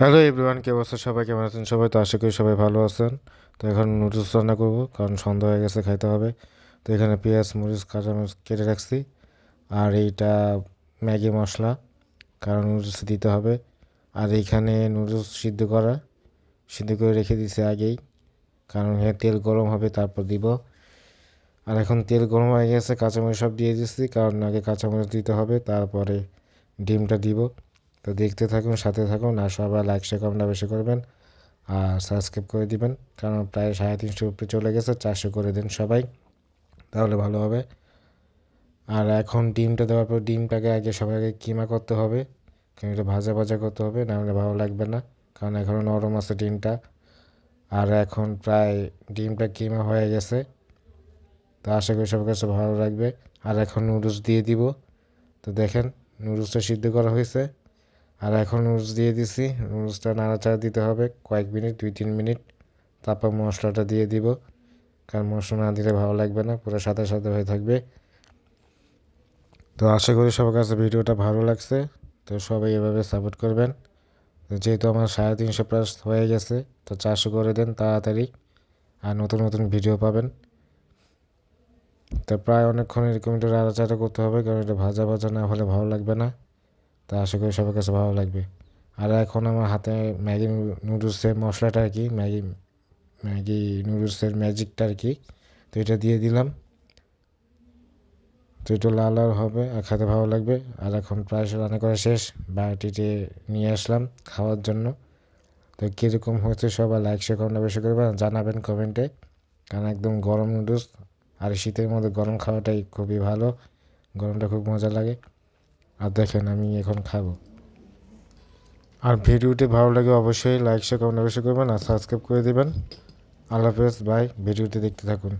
Hello everyone কে অবস্থা? সবাই কেমন আছেন? সবাই তো আশা করি সবাই ভালো আছেন। তো এখন নুডলস রান্না করব, কারণ সন্ধ্যা হয়ে গেছে, খাইতে হবে। তো এখানে পেঁয়াজ, মরিচ কাঁচামরিচ কেটে রাখছি। আর এইটা ম্যাগি মশলা, কারণ নুডলস দিতে হবে। আর এইখানে নুডলস সিদ্ধ করা, সিদ্ধ করে রেখে দিছে আগেই। কারণ এখানে তেল গরম হবে, তারপর দিব। আর এখন তেল গরম হয়ে গেছে, কাঁচামরিচ সব দিয়ে দিচ্ছি কারণ আগে কাঁচামরিচ দিতে হবে, তারপরে ডিমটা দিব। তো দেখতে থাকুন, সাথে থাকুন আর সবাই লাইক শেয়ার কমেন্ট বেশি করবেন আর সাবস্ক্রাইব করে দিবেন। কারণ প্রায় সাড়ে তিনশো উপরে চলে গেছে, চারশো করে দিন সবাই। তাহলে ভালো হবে। আর এখন ডিমটা দেওয়ার পর ডিমটাকে আগে সবাই আগে কিমা করতে হবে। কারণ এটা ভাজা ভাজা করতে হবে নাহলে ভালো লাগবে না। কারণ এখনও নরম আছে ডিমটা। আর এখন প্রায় ডিমটা কিমা হয়ে গেছে। তো আশা করি সবার কাছে ভালো লাগবে। আর এখন নুডলস দিয়ে দিব। তো দেখেন নুডলসটা সিদ্ধ করা হয়েছে। আর এখন নুডলস দিয়ে দিছি। নুডলসটা নাড়াচাড়া দিতে হবে কয়েক মিনিট, দুই তিন মিনিট। তারপর মশলাটা দিয়ে দিব। কারণ মশলা না দিলে ভালো লাগবে না, পুরো সাদা সাদা হয়ে থাকবে। তো আশা করি সবার কাছে ভিডিওটা ভালো লাগছে। তো সবাই এভাবে সাপোর্ট করবেন। যেহেতু আমার সাড়ে তিনশো প্লাস হয়ে গেছে, তো চারশো করে দেন তাড়াতাড়ি। আর নতুন নতুন ভিডিও পাবেন। তো প্রায় অনেকক্ষণ এরকম একটু নাড়াচাড়া করতে হবে, কারণ এটা ভাজা ভাজা না হলে ভালো লাগবে না। তা আশা করি সবার কাছে ভালো লাগবে। আর এখন আমার হাতে ম্যাগি নুডলসের মশলাটা আর কি, ম্যাগি ম্যাগি নুডলসের ম্যাজিকটা আর কি, তো এটা দিয়ে দিলাম। তো একটু লাল লাল হবে আর খেতে ভালো লাগবে। আর এখন প্রায় রান্না করা শেষ, বাটিতে নিয়ে আসলাম খাওয়ার জন্য। তো কীরকম হচ্ছে সবাই লাইক শেয়ার কমেন্ট বেশি করবেন, জানাবেন কমেন্টে কারণ একদম গরম নুডলস, আর শীতের মধ্যে গরম খাওয়াটাই খুবই ভালো, গরমটা খুব মজা লাগে। আর দেখেন আমি এখন খাব। আর ভিডিওটি ভালো লাগে অবশ্যই লাইক শেয়ার কমেন্ট অবশ্যই করবেন আর সাবস্ক্রাইব করে দেবেন। আল্লাহ হাফেজ বাই ভিডিওটি দেখতে থাকুন।